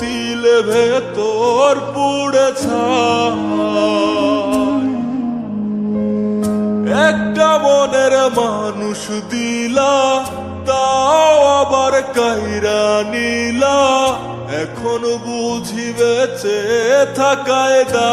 তিলে ভেতর পুড়েছা একটা মনের মানুষ দিলা, তাও আবার কাইরা নিলা। এখন বুঝি বেঁচে থাকায় দা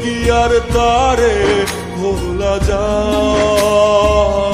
কি আর তারে ভোলা যায়?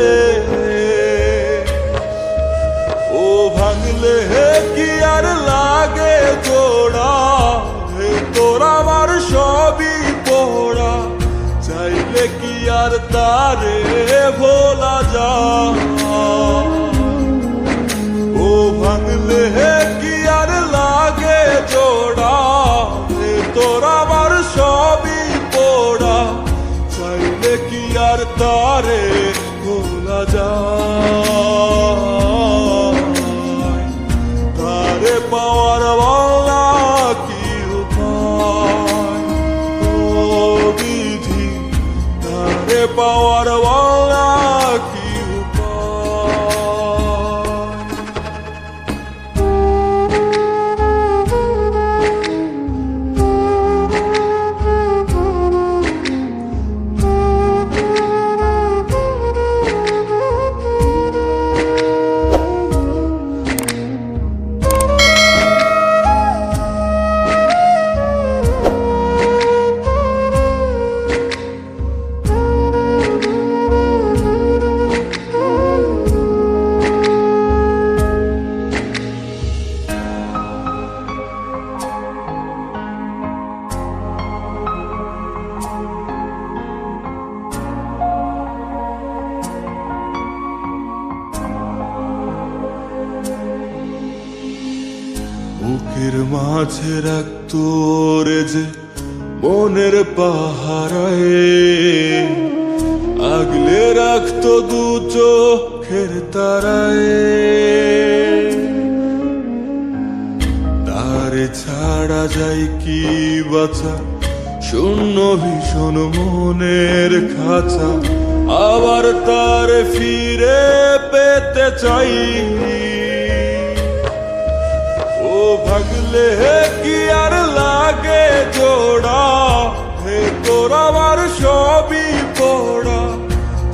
আর তারে ভোলা যা ও ভাঙলে কি আর লাগে জোড়া? তোরা আমার সবই পোড়া। চাইলে কি আর তারে বুকের মাঝে রাখতো রে যে মনের পাহারায়। আগলে রাখতো দু চোখের তারায়। তারে ছাড়া যায় কি বাঁচা শূন্য ভীষণ মনের খাঁচা। আবার তার ফিরে পেতে চাই। ভাগলে কি আর লাগে জোড়া? হে তোর আমার সবই পড়া।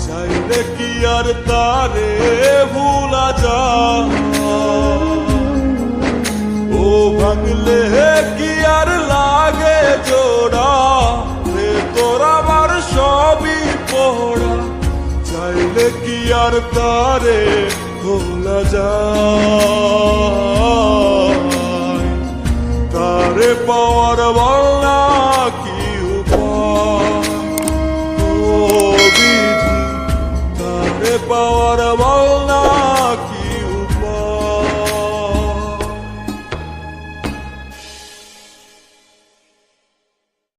চাইলে কি আর তারে ভুলা যা ও ভাঙলে কি আর লাগে জোড়া? রে তোর আমার সবই পড়া। চাইলে কি আর তারে ভোলা যায়? তারে পাওয়ার বলা কি